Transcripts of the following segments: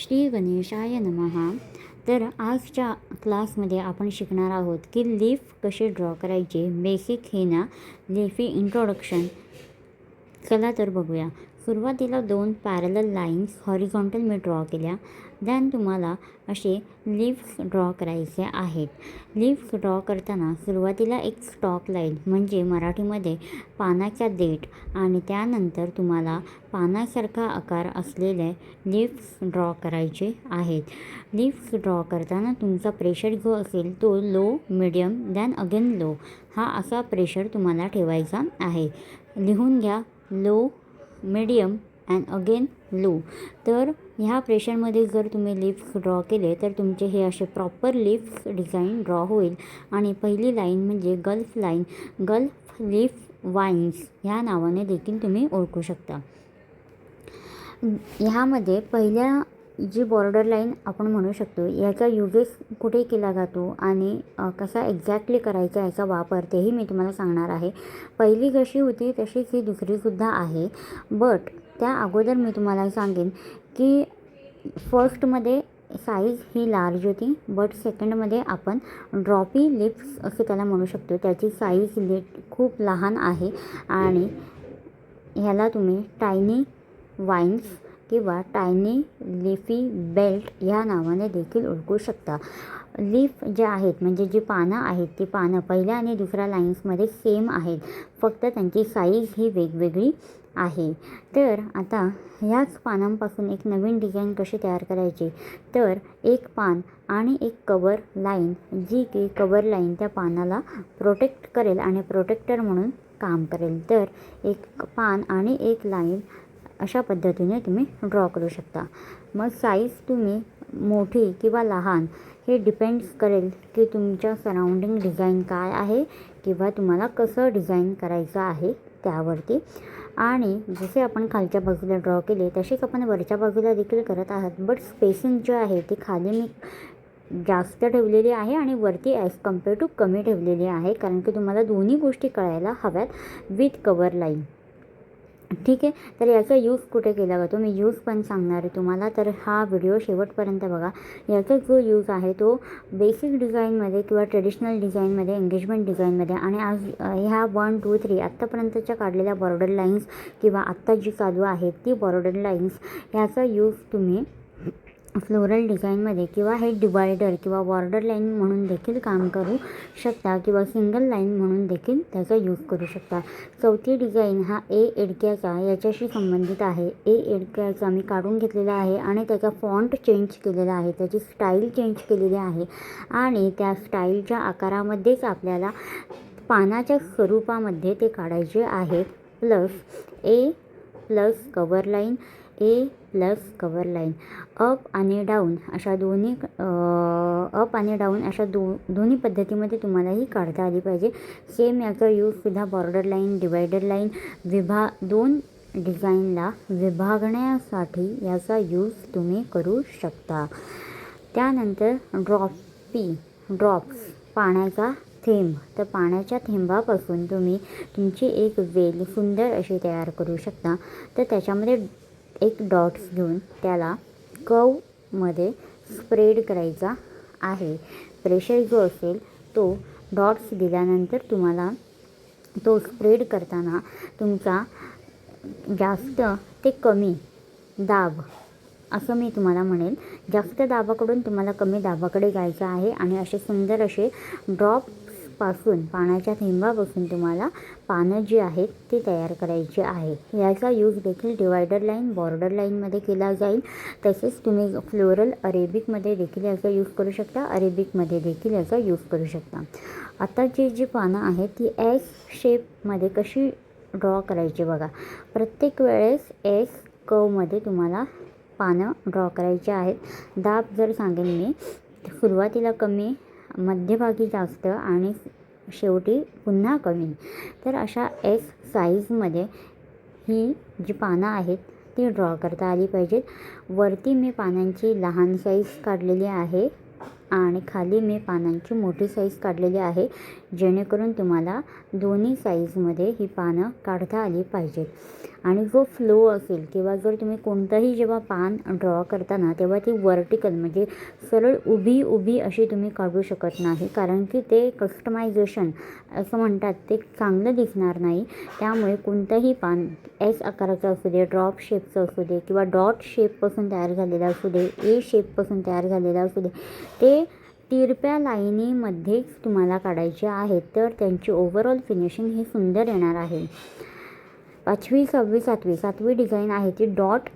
श्री गणेशाय नमहा तर आजच्या क्लासमध्ये आपण शिकणार आहोत की लीफ कसे ड्रॉ करायचे. बेसिक हे ना लिफी इंट्रोडक्शन चला तर बघूया. सुरुवातीला दोन पॅरल लाईन्स हॉरिझॉन्टल मी ड्रॉ केल्या. दॅन तुम्हाला असे लिफ्ट ड्रॉ करायचे आहेत. लीव्स ड्रॉ करताना सुरुवातीला एक स्टॉक लाईन म्हणजे मराठीमध्ये पानाच्या देठ आणि त्यानंतर तुम्हाला पानासारखा आकार असलेले लिफ्ट ड्रॉ करायचे आहेत. लीव्स ड्रॉ करताना तुमचा प्रेशर जो असेल तो low medium then again low हा असा प्रेशर तुम्हाला ठेवायचा आहे. लिहून घ्या low medium and again low तर ह्या प्रेशरमध्ये जर तुम्ही लिफ्स ड्रॉ केले तर तुमचे हे असे प्रॉपर लिफ्स डिझाईन ड्रॉ होईल. आणि पहिली लाईन म्हणजे gulf line. Gulf lift wines ह्या नावाने देखील तुम्ही ओळखू शकता. ह्यामध्ये पहिल्या जी बॉर्डर लाईन आपण म्हणू शकतो याचा युजेस कुठे केला जातो आणि कसा एक्झॅक्टली करायचा याचा वापर तेही मी तुम्हाला सांगणार आहे. पहिली जशी होती तशीच ही दुसरीसुद्धा आहे. बट त्या अगोदर मी तुम्हाला सांगेन की फर्स्टमध्ये साईज ही लार्ज होती बट सेकंडमध्ये आपण ड्रॉपी लिप्स असं त्याला म्हणू शकतो. त्याची साईज लिट खूप लहान आहे आणि ह्याला तुम्ही टायनी वाईन्स किंवा टायनी लिफी बेल्ट ह्या नावाने देखील ओळखू शकता. लीफ जे आहेत म्हणजे जी पानं आहेत ती पानं पहिल्या आणि दुसऱ्या लाईन्समध्ये सेम आहेत. फक्त त्यांची साईज ही वेगवेगळी आहे. तर आता ह्याच पानांपासून एक नवीन डिझाईन कशी तयार करायची? तर एक पान आणि एक कवर लाईन जी की कवर लाईन त्या पानाला प्रोटेक्ट करेल आणि प्रोटेक्टर म्हणून काम करेल. तर एक पान आणि एक लाईन अशा पद्धतीने तुम्ही ड्रॉ करू शकता. मग साईज तुम्ही मोठी किंवा लहान हे डिपेंड्स करेल की तुमच्या सराउंडिंग डिझाईन काय आहे किंवा तुम्हाला कसं डिझाईन करायचं आहे. त्यावरती. आणि जसे आपण खालच्या बाजूला ड्रॉ केले तसेच आपण वरच्या बाजूला देखील करत आहात. बट स्पेसिंग जे आहे ती खाली मी जास्त ठेवलेली आहे आणि वरती ॲज कंपेअर टू कमी ठेवलेली आहे. कारण की तुम्हाला दोन्ही गोष्टी कळायला हव्यात विथ कवर लाईन ठीक आहे? तर याचा यूज कुठे केला जातो मी यूज पण सांगणार आहे तुम्हाला. तर हा व्हिडिओ शेवटपर्यंत बघा. याचा जो यूज आहे तो बेसिक डिझाईनमध्ये किंवा ट्रेडिशनल डिझाईनमध्ये एंगेजमेंट डिझाईनमध्ये आणि आज ह्या वन टू थ्री आत्तापर्यंतच्या काढलेल्या बॉर्डर लाईन्स किंवा आत्ता जी चालू आहे ती बॉर्डर लाईन्स ह्याचा यूज तुम्ही फ्लोरल डिझाईनमध्ये किंवा हे डिवायडर किंवा बॉर्डर लाईन म्हणून देखील काम करू शकता किंवा सिंगल लाईन म्हणून देखील त्याचा यूज करू शकता. चौथी डिझाईन हा ए एडक्याचा याच्याशी संबंधित आहे. ए एडक्याचा मी काढून घेतलेला आहे आणि त्याचा फॉन्ट चेंज केलेला आहे. त्याची स्टाईल चेंज केलेली आहे. आणि त्या स्टाईलच्या आकारामध्येच आपल्याला पानाच्या स्वरूपामध्ये ते काढायचे आहे. Plus A plus cover line A plus cover line up आणि डाऊन अशा दोन्ही अप आणि डाऊन अशा दो दोन्ही पद्धतीमध्ये तुम्हालाही काढता आली पाहिजे. सेम याचा यूजसुद्धा बॉर्डर लाईन डिवायडर लाईन विभा दोन डिझाईनला विभागण्यासाठी याचा यूज तुम्ही करू शकता. त्यानंतर ड्रॉपी ड्रॉप्स पाण्याचा थेंब. तर पाण्याच्या थेंबापासून तुम्ही तुमची एक वेल सुंदर अशी तयार करू शकता. तर त्याच्यामध्ये एक डॉट्स घेऊन त्याला कवमध्ये स्प्रेड करायचा आहे. प्रेशर जो असेल तो डॉट्स दिल्यानंतर तुम्हाला तो स्प्रेड करताना तुमचा जास्त ते कमी दाब असं मी तुम्हाला म्हणेल जास्त दाबाकडून तुम्हाला कमी दाबाकडे जायचं आहे आणि असे सुंदर असे ड्रॉप पासून पाण्याच्या थेंबापासून तुम्हाला पानं जी आहेत ती तयार करायची आहे. याचा यूज देखील डिवायडर लाईन बॉर्डर लाईनमध्ये केला जाईल. तसेच तुम्ही फ्लोरल अरेबिकमध्ये देखील याचा यूज करू शकता. अरेबिकमध्ये देखील याचा यूज करू शकता. आता जी जी पानं आहेत ती एस शेपमध्ये कशी ड्रॉ करायची बघा. प्रत्येक वेळेस एस कवमध्ये तुम्हाला पानं ड्रॉ करायची आहेत. दाब जर सांगेन मी सुरुवातीला कमी मध्यभागी जास्त आणि शेवटी पुन्हा कमी. तर अशा एस साईजमध्ये ही जी पानं आहेत ती ड्रॉ करता आली पाहिजेत. वरती मी पानांची लहान साईज काढलेली आहे. आणि खाली मी पानांची मोठी साईज काढलेली आहे. जेणेकरून तुम्हाला दोन्ही साईजमध्ये ही पानं काढता आली पाहिजेत. आणि जो फ्लो असेल किंवा जर तुम्ही कोणतंही जेव्हा पान ड्रॉ करताना तेव्हा ती वर्टिकल म्हणजे सरळ उभी उभी अशी तुम्ही काढू शकत नाही. कारण की ते कस्टमायझेशन असं म्हणतात ते चांगलं दिसणार नाही. त्यामुळे कोणतंही पान एस आकाराचं असू दे ड्रॉप शेपचं असू दे किंवा डॉट शेपपासून तयार झालेलं असू दे ए शेपपासून तयार झालेलं असू दे ते तिरप्या लाईनीमध्येच तुम्हाला काढायचे आहेत तर त्यांची ओव्हरऑल फिनिशिंग ही सुंदर येणार आहे. पाचवी सहावी सातवी सातवी डिझाईन आहे ती डॉट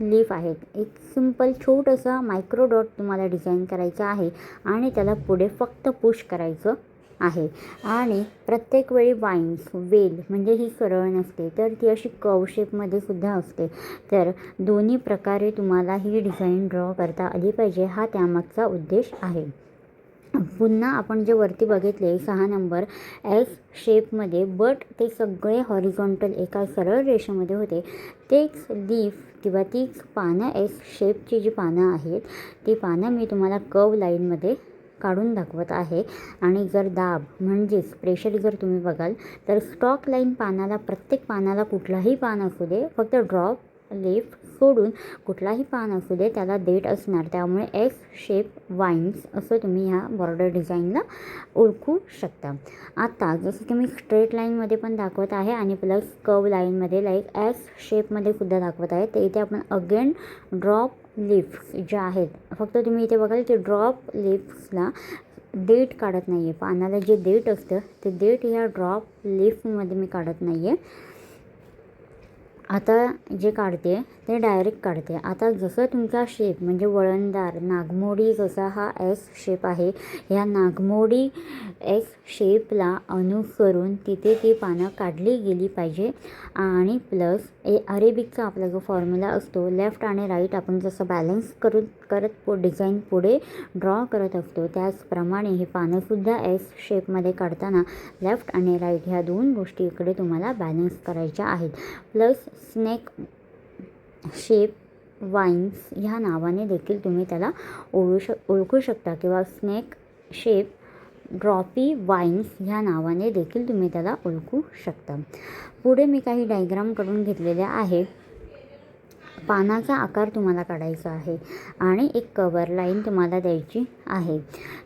लीफ आहेत एक सिंपल छोटंसं मायक्रो डॉट तुम्हाला डिझाईन करायचं आहे आणि त्याला पुढे फक्त पुश करायचं. आहे. आणि प्रत्येक वेळी वाईन्स वेल म्हणजे ही सरळ नसते तर ती अशी कव शेपमध्ये सुद्धा असते. तर दोन्ही प्रकारे तुम्हाला ही डिझाईन ड्रॉ करता आली पाहिजे हा त्यामागचा उद्देश आहे. पुन्हा आपण जे वरती बघितले सहा नंबर एस शेपमध्ये बट ते सगळे हॉरिझॉन्टल एका सरळ रेषेमध्ये होते. तेच लीफ किंवा तीच पानं एस शेपची जी पानं आहेत ती पानं मी तुम्हाला कव लाईनमध्ये काढून दाखवत आहे. आणि जर दाब म्हणजेच प्रेशर जर तुम्ही बघाल तर स्टॉक लाईन पानाला प्रत्येक पानाला कुठलाही पान असू दे फक्त ड्रॉप लीफ सोडून कुठलाही पान असू दे त्याला देठ असणार. त्यामुळे एस शेप वाईन्स असं तुम्ही ह्या बॉर्डर डिझाईनला ओळखू शकता. आता जसं की मी स्ट्रेट लाईनमध्ये पण दाखवत आहे आणि प्लस कव लाईनमध्ये लाईक एस शेपमध्ये सुद्धा दाखवत आहे. ते इथे आपण अगेन ड्रॉप लिफ्स ज्या आहेत फक्त तुम्ही इथे बघाल की ड्रॉप लिफ्ट्सला डेट काढत नाही आहे पानाला जे डेट असतं ते डेट ह्या ड्रॉप लिफ्टमध्ये मी काढत नाही आहे आता जे काढते ते डायरेक्ट काढते. आता जसं तुमचा शेप म्हणजे वळणदार नागमोडी जसा हा एस शेप आहे या नागमोडी एस शेपला अनुसरून तिथे ती पानं काढली गेली पाहिजे. आणि प्लस ए अरेबिकचा आपला जो फॉर्म्युला असतो लेफ्ट आणि राईट आपण जसं बॅलन्स करून करत पु डिझाईन पुढे ड्रॉ करत असतो. त्याचप्रमाणे हे पानंसुद्धा एस शेपमध्ये काढताना लेफ्ट आणि राईट ह्या दोन गोष्टी इकडे तुम्हाला बॅलन्स करायच्या आहेत. प्लस स्नेक शेप वाईन्स ह्या नावाने देखील तुम्ही त्याला ओळू शक ओळखू शकता किंवा स्नेक शेप ड्रॉपी वाईन्स ह्या नावाने देखील तुम्ही त्याला ओळखू शकता. पुढे मी काही डायग्राम करून घेतलेल्या आहे पानाचा आकार तुम्हाला काढायचा आहे आणि एक कवर लाईन तुम्हाला द्यायची आहे.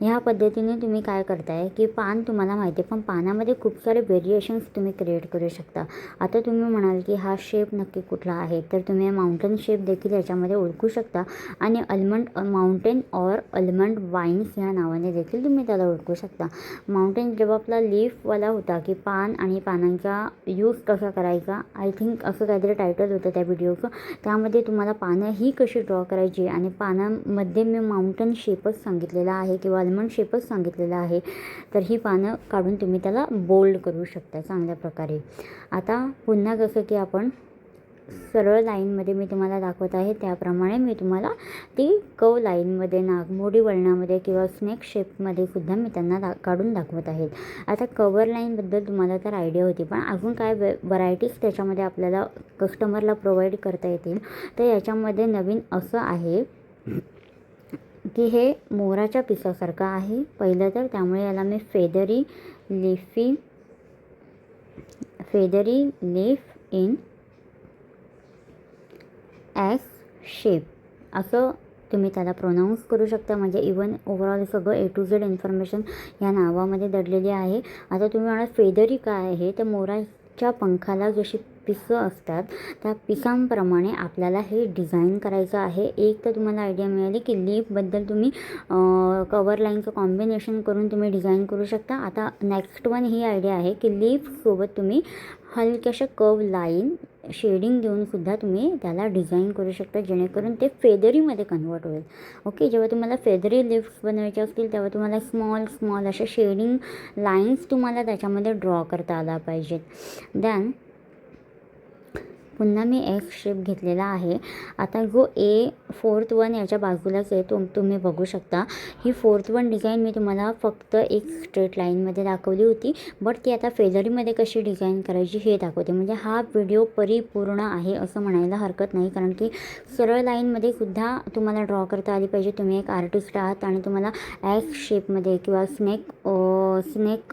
ह्या पद्धतीने तुम्ही काय करताय की पान तुम्हाला माहिती आहे पण पानामध्ये खूप सारे व्हेरिएशन्स तुम्ही क्रिएट करू शकता. आता तुम्ही म्हणाल की हा शेप नक्की कुठला आहे तर तुम्ही माउंटेन शेप देखील याच्यामध्ये ओळखू शकता आणि almond mountain or almond vines ह्या नावाने देखील तुम्ही त्याला ओळखू शकता. माउंटेन जेव्हा आपला लीफवाला होता की पान आणि पानांचा यूज कसा करायचा आय थिंक असं काहीतरी टायटल होतं त्या व्हिडिओचं त्यामध्ये तुम्हाला पानं ही कशी ड्रॉ करायची? आणि पानांमध्ये मी माउंटन शेपच सांगितलेला आहे किंवा आल्मंड शेपच सांगितलेला आहे. तर ही पानं काढून तुम्ही त्याला बोल्ड करू शकता चांगल्या प्रकारे. आता पुन्हा कसं की आपण सरळ लाईनमध्ये मी तुम्हाला दाखवत आहे. त्याप्रमाणे मी तुम्हाला ती कव लाईनमध्ये नागमोडी वळणामध्ये किंवा स्नेक शेपमध्ये सुद्धा मी त्यांना दा काढून दाखवत आहे. आता कवर लाईनबद्दल तुम्हाला तर आयडिया होती पण अजून काय वे व्हरायटीज त्याच्यामध्ये आपल्याला कस्टमरला प्रोव्हाइड करता येतील तर याच्यामध्ये नवीन असं आहे की हे मोराच्या पिसासारखं आहे. पहिलं तर त्यामुळे याला मी feathery leafy feathery leaf in S shape असं तुम्ही त्याला प्रोनाऊन्स करू शकता. म्हणजे इवन ओव्हरऑल सगळं ए टू झेड इन्फॉर्मेशन या नावामध्ये दडलेली आहे. आता तुम्ही म्हणा फेदरी काय आहे? तर मोराच्या पंखाला जशी पिसं असतात त्या पिसांप्रमाणे आपल्याला हे डिझाईन करायचं आहे. एक तर तुम्हाला आयडिया मिळाली की लीफबद्दल तुम्ही कवर लाईनचं कॉम्बिनेशन करून तुम्ही डिझाईन करू शकता. आता नेक्स्ट वन ही आयडिया आहे की लीफसोबत तुम्ही हलक्याशा कव लाईन शेडिंग देऊनसुद्धा तुम्ही त्याला डिझाईन करू शकता जेणेकरून ते फेदरीमध्ये कन्वर्ट होईल. ओके जेव्हा तुम्हाला फेदरी लिफ्ट्स बनवायचे असतील तेव्हा तुम्हाला स्मॉल स्मॉल अशा शेडिंग लाईन्स तुम्हाला त्याच्यामध्ये ड्रॉ करता आला पाहिजेत. दॅन पुन्हा मी एक शेप घेतलेला आहे. आता जो ए फोर्थ वन याच्या बाजूलाच आहे तो तुम्ही बघू शकता ही फोर्थ वन डिझाईन मी तुम्हाला फक्त एक स्ट्रेट लाईनमध्ये दाखवली होती. बट ती आता फेदरीमध्ये कशी डिझाईन करायची हे दाखवते. म्हणजे हा व्हिडिओ परिपूर्ण आहे असं म्हणायला हरकत नाही. कारण की सरळ लाईनमध्ये सुद्धा तुम्हाला ड्रॉ करता आली पाहिजे. तुम्ही एक आर्टिस्ट आहात आणि तुम्हाला एक्स शेपमध्ये किंवा स्नेक स्नेक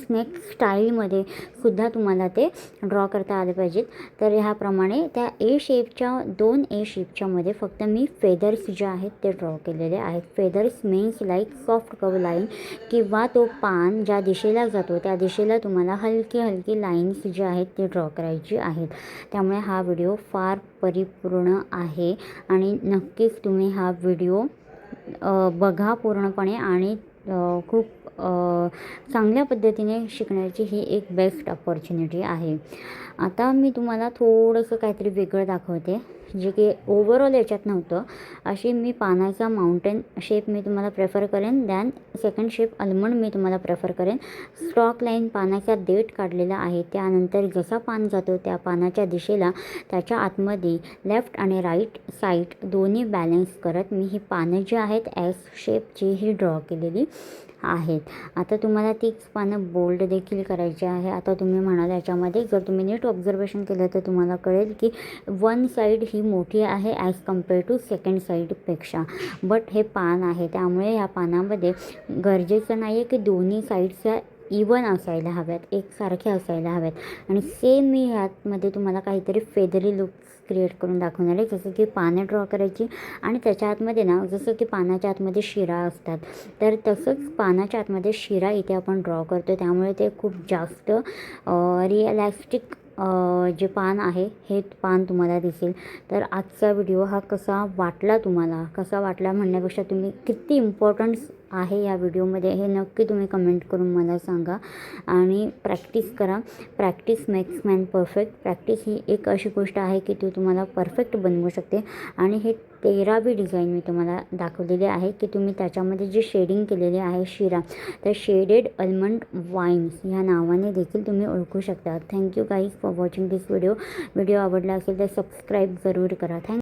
स्नेक स्टाईलमध्ये सुद्धा तुम्हाला ते ड्रॉ करता आले पाहिजेत. तर ह्या ह्याप्रमाणे त्या ए शेपच्या दोन ए शेपच्यामध्ये फक्त मी फेदर्स जे आहेत ते ड्रॉ केलेले आहेत. Feathers means like soft curve line किंवा तो पान ज्या दिशेला जातो त्या दिशेला तुम्हाला हलकी हलकी लाईन्स जे आहेत ते ड्रॉ करायची आहेत. त्यामुळे हा व्हिडिओ फार परिपूर्ण आहे आणि नक्कीच तुम्ही हा व्हिडिओ बघा पूर्णपणे आणि खूप चांगल्या पद्धतीने शिकण्याची ही एक बेस्ट अपॉर्च्युनिटी आहे. आता मी तुम्हाला थोडंसं काहीतरी वेगळं दाखवते जे की ओवरऑल याच्यात नव्हतं. अशी मी पानाचा माउंटेन शेप मी तुम्हाला प्रेफर करेन दॅन सेकंड शेप अल्मंड मी तुम्हाला प्रेफर करेन. स्टॉक लाईन पानाचा देठ काढलेला आहे त्यानंतर जसा पान जातो त्या पानाच्या दिशेला त्याच्या आतमध्ये लेफ्ट आणि राईट साईड दोन्ही बॅलन्स करत मी ही पानं जी आहेत एस शेपची ही ड्रॉ केलेली. आहेत. आता तुम्हाला तीच पानं बोल्ड देखील करायची आहे. आता तुम्ही म्हणाल याच्यामध्ये जर तुम्ही नीट ऑब्झर्वेशन केलं तर तुम्हाला कळेल की वन साईड ही मोठी आहे ॲज कंपेअर टू सेकंड साईडपेक्षा बट हे पान आहे. त्यामुळे ह्या पानामध्ये गरजेचं नाही आहे की दोन्ही साईडच्या इवन असायला हव्यात एकसारख्या असायला हव्यात. आणि सेम मी ह्यातमध्ये तुम्हाला काहीतरी फेदरी लुक क्रिएट करून दाखवणार आहे जसं की पानं ड्रॉ करायची आणि त्याच्या आतमध्ये ना जसं की पानाच्या आतमध्ये शिरा असतात. तर तसंच पानाच्या आतमध्ये शिरा इथे आपण ड्रॉ करतो त्यामुळे ते खूप जास्त रिअलॅस्टिक जे पान आहे हे पान तुम्हाला दिसेल. तर आजचा व्हिडिओ हा कसा वाटला तुम्हाला? कसा वाटला म्हणण्यापेक्षा तुम्ही किती इम्पॉर्टन्स आहे या व्हिडिओमध्ये हे नक्की तुम्ही कमेंट करून मला सांगा. आणि प्रॅक्टिस करा. Practice makes man perfect practice ही एक अशी गोष्ट आहे की ती तुम्हाला परफेक्ट बनवू शकते. आणि हे तेरावी डिझाईन मी तुम्हाला दाखवलेली आहे की तुम्ही त्याच्यामध्ये जे शेडिंग केलेले आहे शिरा तर शेडेड अल्मंड वाईन्स ह्या नावाने देखील तुम्ही ओळखू शकता. Thank you guys for watching this video video आवडला असेल तर सबस्क्राईब जरूर करा. थँक